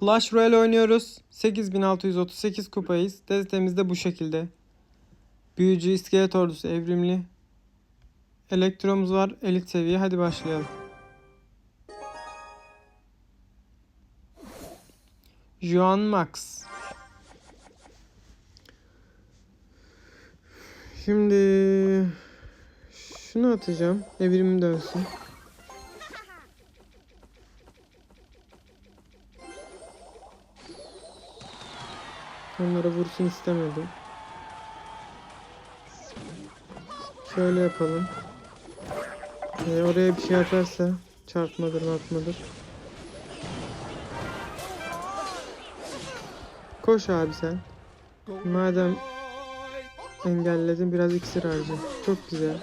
Clash Royale oynuyoruz. 8638 kupayız. Destemiz de bu şekilde. Büyücü, iskelet ordusu, evrimli. Elektromuz var. Elit seviye. Hadi başlayalım. Juan Max. Şimdi şunu atacağım. Evrimim dönsün. Onlara vursun istemedim. Şöyle yapalım. Ee, oraya bir şey atarsa çarpmadır atmadır. Koş abi sen. Madem engelledin biraz iksir harca. Çok güzel.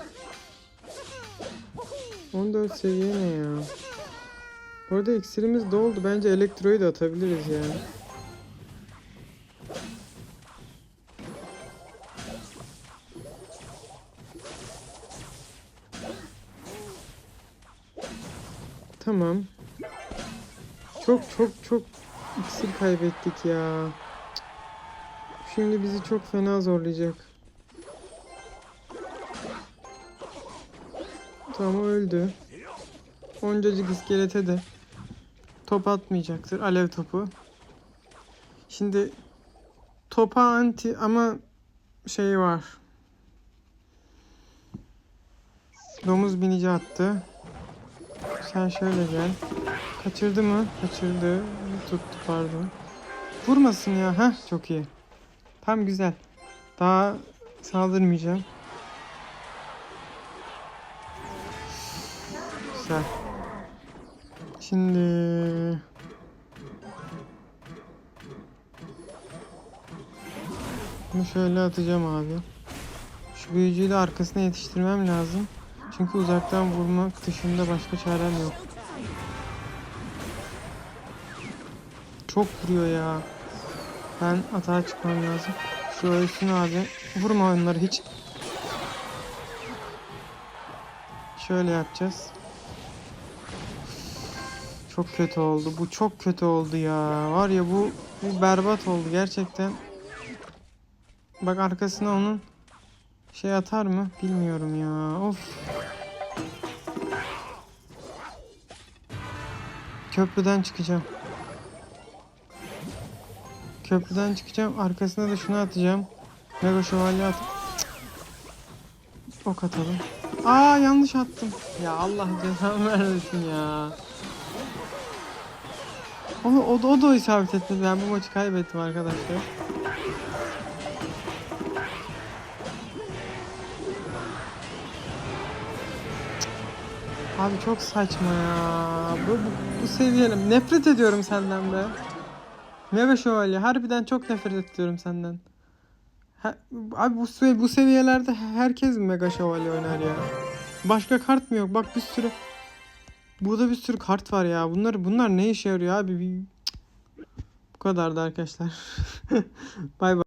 14 seviye ne ya? Orada iksirimiz doldu. Bence elektroyu da atabiliriz yani. Tamam. Çok çok çok iksir kaybettik ya. Şimdi bizi çok fena zorlayacak. Tamam öldü. Oncacık iskelete de top atmayacaktır. Alev topu. Şimdi topa anti ama şey var. Domuz binici attı. Sen şöyle gel. Kaçırdı mı? Kaçırdı. Tuttu pardon. Vurmasın ya. Heh çok iyi. Tam güzel. Daha saldırmayacağım. Güzel. Şimdi bunu şöyle atacağım abi. Şu büyücüyü de arkasına yetiştirmem lazım. Çünkü uzaktan vurmak dışında başka çarem yok. Çok vuruyor ya. Ben atağa çıkmam lazım. Şu ölsün abi. Vurma onları hiç. Şöyle yapacağız. Çok kötü oldu. Bu çok kötü oldu ya. Var ya bu, bu berbat oldu gerçekten. Bak arkasına onun şey atar mı? Bilmiyorum ya. Of. Köprüden çıkacağım. Köprüden çıkacağım. Arkasına da şunu atacağım. Mega şövalye at. Ok atalım. Aa yanlış attım. Ya Allah cezanı vermesin ya. O, o, da- o da isabet etmedi. Ben bu maçı kaybettim arkadaşlar. Abi çok saçma ya. Bu, bu, bu seviyelim. Nefret ediyorum senden be. Mega şövalye. Harbiden çok nefret ediyorum senden. Ha- abi bu, bu seviyelerde herkes mega şövalye oynar ya. Başka kart mı yok? Bak bir sürü. Burada bir sürü kart var ya. Bunlar bunlar ne işe yarıyor abi? Bu kadardı arkadaşlar. bay bay.